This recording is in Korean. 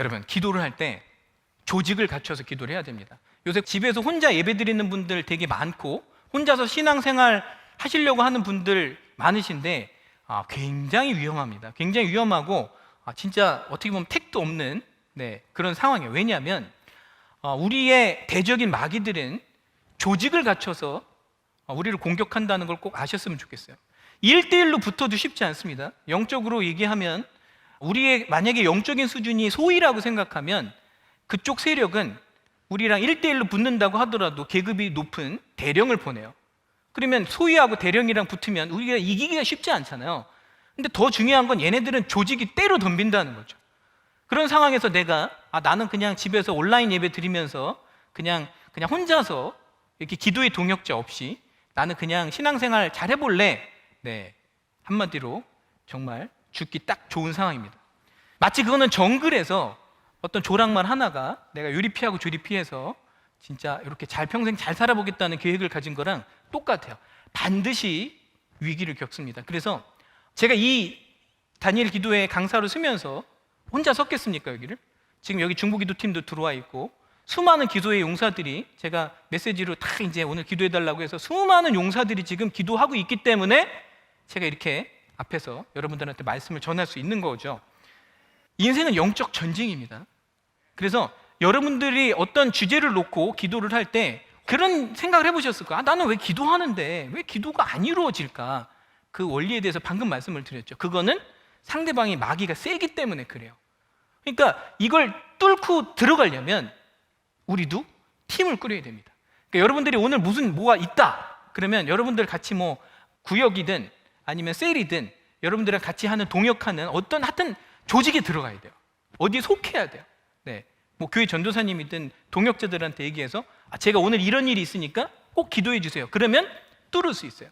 여러분, 기도를 할 때 조직을 갖춰서 기도를 해야 됩니다. 요새 집에서 혼자 예배 드리는 분들 되게 많고 혼자서 신앙생활 하시려고 하는 분들 많으신데 아, 굉장히 위험합니다. 굉장히 위험하고 아, 진짜 어떻게 보면 택도 없는 네, 그런 상황이에요. 왜냐하면 어, 우리의 대적인 마귀들은 조직을 갖춰서 어, 우리를 공격한다는 걸 꼭 아셨으면 좋겠어요. 1대1로 붙어도 쉽지 않습니다. 영적으로 얘기하면 우리의 만약에 영적인 수준이 소위라고 생각하면 그쪽 세력은 우리랑 1대1로 붙는다고 하더라도 계급이 높은 대령을 보내요. 그러면 소위하고 대령이랑 붙으면 우리가 이기기가 쉽지 않잖아요. 근데 더 중요한 건 얘네들은 조직이 때로 덤빈다는 거죠. 그런 상황에서 내가 아 나는 그냥 집에서 온라인 예배 드리면서 그냥 그냥 혼자서 이렇게 기도의 동역자 없이 나는 그냥 신앙생활 잘 해볼래. 네 한마디로 정말 죽기 딱 좋은 상황입니다. 마치 그거는 정글에서 어떤 조랑말 하나가 내가 요리 피하고 조리 피해서 진짜 이렇게 잘 평생 잘 살아보겠다는 계획을 가진 거랑 똑같아요. 반드시 위기를 겪습니다. 그래서 제가 이 다니엘 기도회 강사로 쓰면서 혼자 섰겠습니까 여기를? 지금 여기 중보기도 팀도 들어와 있고 수많은 기도의 용사들이 제가 메시지로 다 이제 오늘 기도해 달라고 해서 수많은 용사들이 지금 기도하고 있기 때문에 제가 이렇게 앞에서 여러분들한테 말씀을 전할 수 있는 거죠. 인생은 영적 전쟁입니다. 그래서 여러분들이 어떤 주제를 놓고 기도를 할 때 그런 생각을 해보셨을 거야. 아, 나는 왜 기도하는데 왜 기도가 안 이루어질까? 그 원리에 대해서 방금 말씀을 드렸죠. 그거는 상대방이 마귀가 세기 때문에 그래요. 그러니까 이걸 뚫고 들어가려면 우리도 팀을 꾸려야 됩니다. 그러니까 여러분들이 오늘 무슨 뭐가 있다. 그러면 여러분들 같이 뭐 구역이든 아니면 셀이든 여러분들이랑 같이 하는 동역하는 어떤 하여튼 조직에 들어가야 돼요. 어디에 속해야 돼요. 네. 뭐 교회 전도사님이든 동역자들한테 얘기해서 아, 제가 오늘 이런 일이 있으니까 꼭 기도해 주세요. 그러면 뚫을 수 있어요.